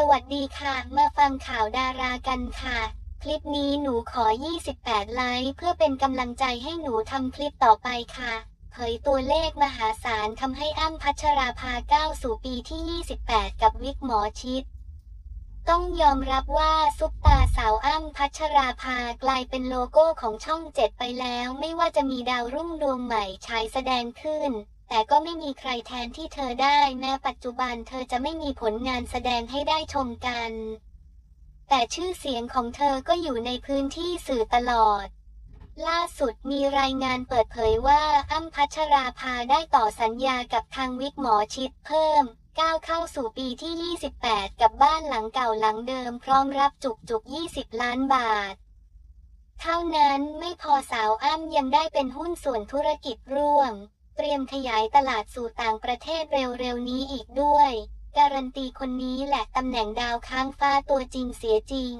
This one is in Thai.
สวัสดีค่ะ มาฟังข่าวดารากันค่ะ คลิปนี้หนูขอ 28 ไลค์เพื่อเป็นกำลังใจให้หนูทำคลิปต่อไปค่ะ เผยตัวเลขมหาศาลทำให้อ้ำพัชราภาก้าวสู่ปีที่ 28 กับวิกหมอชิด ต้องยอมรับว่าซุปตาสาวอ้ำพัชราภากลายเป็นโลโก้ของช่องเจ็ดไปแล้ว ไม่ว่าจะมีดาวรุ่งดวงใหม่ฉายแสดงขึ้น แต่ก็ไม่มีใครแทนที่เธอได้แม้ปัจจุบันเธอจะไม่มีผลงานแสดงให้ได้ชมกัน แต่ชื่อเสียงของเธอก็อยู่ในพื้นที่สื่อตลอด ล่าสุดมีรายงานเปิดเผยว่าอ้ำพัชราภาได้ต่อสัญญากับทางวิกหมอชิดเพิ่มก้าวเข้าสู่ปีที่ 28 กับบ้านหลังเก่าหลังเดิมพร้อมรับจุกจุก 20 ล้านบาท เท่านั้นไม่พอสาวอ้ำยังได้เป็นหุ้นส่วนธุรกิจร่วม เตรียมขยายตลาดสู่ต่างประเทศเร็วๆนี้อีกด้วย การันตีคนนี้แหละตำแหน่งดาวค้างฟ้าตัวจริงเสียจริง